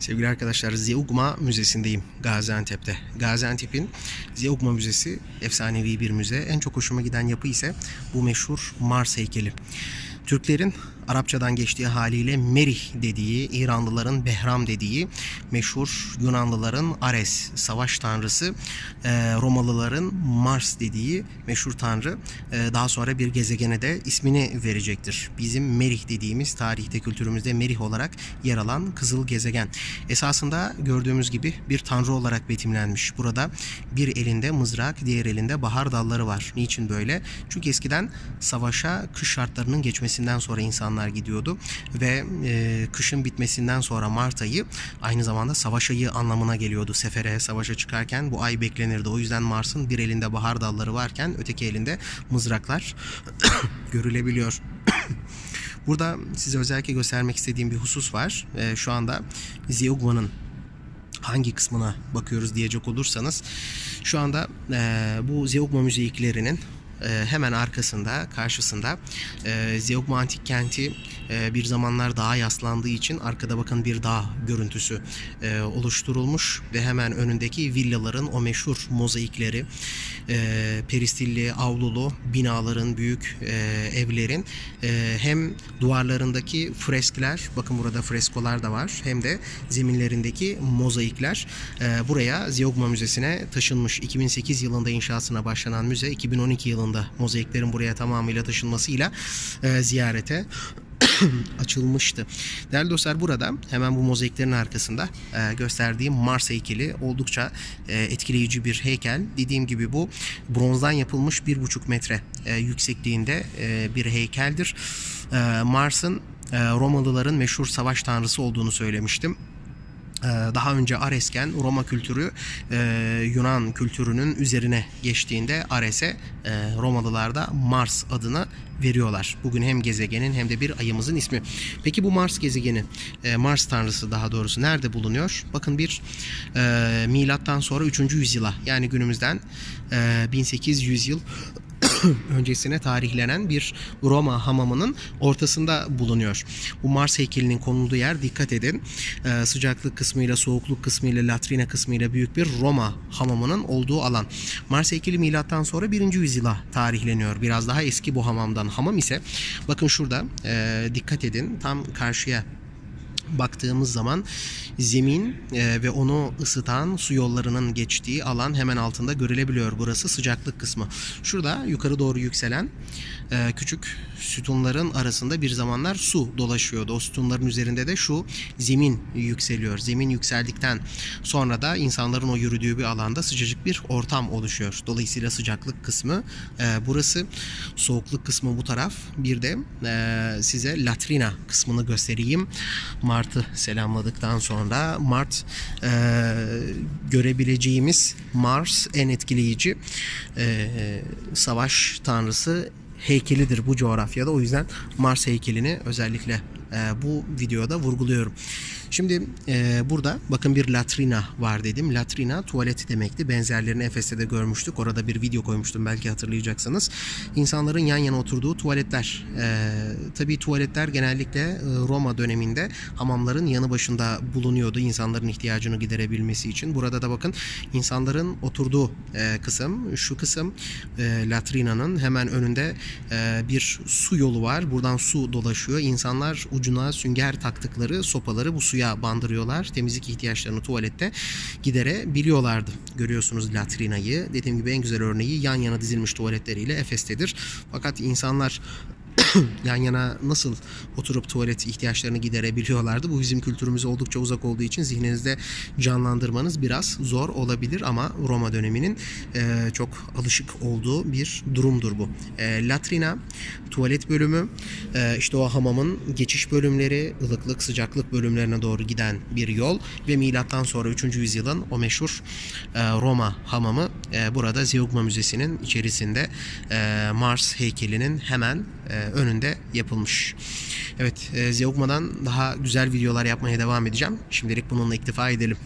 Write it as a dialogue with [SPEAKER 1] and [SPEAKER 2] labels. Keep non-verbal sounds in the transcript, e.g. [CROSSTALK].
[SPEAKER 1] Sevgili arkadaşlar Zeugma Müzesi'ndeyim Gaziantep'te. Gaziantep'in Zeugma Müzesi efsanevi bir müze. En çok hoşuma giden yapı ise bu meşhur Mars heykeli. Türklerin Arapçadan geçtiği haliyle Merih dediği, İranlıların Behram dediği, meşhur Yunanlıların Ares, savaş tanrısı, e, Romalıların Mars dediği meşhur tanrı e, daha sonra bir gezegene de ismini verecektir. Bizim Merih dediğimiz tarihte kültürümüzde Merih olarak yer alan kızıl gezegen. Esasında gördüğümüz gibi bir tanrı olarak betimlenmiş. Burada bir elinde mızrak, diğer elinde bahar dalları var. Niçin böyle? Çünkü eskiden savaşa kış şartlarının geçmesinden sonra insanlar gidiyordu ve e, kışın bitmesinden sonra Mart ayı aynı zamanda savaş ayı anlamına geliyordu. Sefere, savaşa çıkarken bu ay beklenirdi. O yüzden Mars'ın bir elinde bahar dalları varken öteki elinde mızraklar [COUGHS] görülebiliyor. [COUGHS] Burada size özellikle göstermek istediğim bir husus var. E, şu anda Zeugma'nın hangi kısmına bakıyoruz diyecek olursanız şu anda e, bu Zeugma müzeyiklerinin e, hemen arkasında, karşısında e, Zeugma Antik Kenti e, bir zamanlar dağa yaslandığı için arkada bakın bir dağ görüntüsü e, oluşturulmuş ve hemen önündeki villaların o meşhur mozaikleri, e, peristilli, avlulu binaların, büyük e, evlerin e, hem duvarlarındaki freskler, bakın burada freskolar da var, hem de zeminlerindeki mozaikler e, buraya Zeugma Müzesi'ne taşınmış. 2008 yılında inşasına başlanan müze 2012 yılında mozaiklerin buraya tamamıyla taşınmasıyla e, ziyarete [COUGHS] açılmıştı. Değerli dostlar burada hemen bu mozaiklerin arkasında e, gösterdiğim Mars heykeli oldukça e, etkileyici bir heykel. Dediğim gibi bu bronzdan yapılmış bir buçuk metre e, yüksekliğinde e, bir heykeldir. E, Mars'ın e, Romalıların meşhur savaş tanrısı olduğunu söylemiştim. Ee, daha önce Aresken Roma kültürü e, Yunan kültürünün üzerine geçtiğinde Ares'e e, Romalılar da Mars adını veriyorlar. Bugün hem gezegenin hem de bir ayımızın ismi. Peki bu Mars gezegeni, e, Mars tanrısı daha doğrusu nerede bulunuyor? Bakın bir milattan sonra 3. yüzyıla yani günümüzden e, 1800 yıl [COUGHS] öncesine tarihlenen bir Roma hamamının ortasında bulunuyor. Bu Mars heykelinin konulduğu yer dikkat edin e, sıcaklık kısmıyla soğukluk kısmıyla latrina kısmıyla büyük bir Roma hamamının olduğu alan. Mars heykeli milattan sonra 1. yüzyıla tarihleniyor. Biraz daha eski bu hamamdan. Hamam ise bakın şurada e, dikkat edin tam karşıya baktığımız zaman zemin e, ve onu ısıtan su yollarının geçtiği alan hemen altında görülebiliyor. Burası sıcaklık kısmı. Şurada yukarı doğru yükselen e, küçük sütunların arasında bir zamanlar su dolaşıyordu. O sütunların üzerinde de şu zemin yükseliyor. Zemin yükseldikten sonra da insanların o yürüdüğü bir alanda sıcacık bir ortam oluşuyor. Dolayısıyla sıcaklık kısmı e, burası. Soğukluk kısmı bu taraf. Bir de e, size latrina kısmını göstereyim. Mart'ı selamladıktan sonra Mart e, görebileceğimiz Mars en etkileyici e, savaş tanrısı heykelidir bu coğrafyada. O yüzden Mars heykelini özellikle e, bu videoda vurguluyorum. Şimdi e, burada bakın bir latrina var dedim. Latrina tuvalet demekti. Benzerlerini Efes'te de görmüştük. Orada bir video koymuştum belki hatırlayacaksınız. İnsanların yan yana oturduğu tuvaletler. E, tabii tuvaletler genellikle e, Roma döneminde hamamların yanı başında bulunuyordu. İnsanların ihtiyacını giderebilmesi için. Burada da bakın insanların oturduğu e, kısım şu kısım e, latrinanın hemen önünde e, bir su yolu var. Buradan su dolaşıyor. İnsanlar ucuna sünger taktıkları sopaları bu suya bandırıyorlar. Temizlik ihtiyaçlarını tuvalette giderebiliyorlardı. Görüyorsunuz latrinayı. Dediğim gibi en güzel örneği yan yana dizilmiş tuvaletleriyle Efes'tedir. Fakat insanlar [COUGHS] yan yana nasıl oturup tuvalet ihtiyaçlarını giderebiliyorlardı. Bu bizim kültürümüze oldukça uzak olduğu için zihninizde canlandırmanız biraz zor olabilir ama Roma döneminin e, çok alışık olduğu bir durumdur bu. E, latrina, tuvalet bölümü, e, işte o hamamın geçiş bölümleri, ılıklık, sıcaklık bölümlerine doğru giden bir yol ve milattan sonra 3. yüzyılın o meşhur e, Roma hamamı e, burada Zeugma Müzesi'nin içerisinde e, Mars heykelinin hemen e, önünde yapılmış. Evet, e, Zeugma'dan daha güzel videolar yapmaya devam edeceğim. Şimdilik bununla iktifa edelim.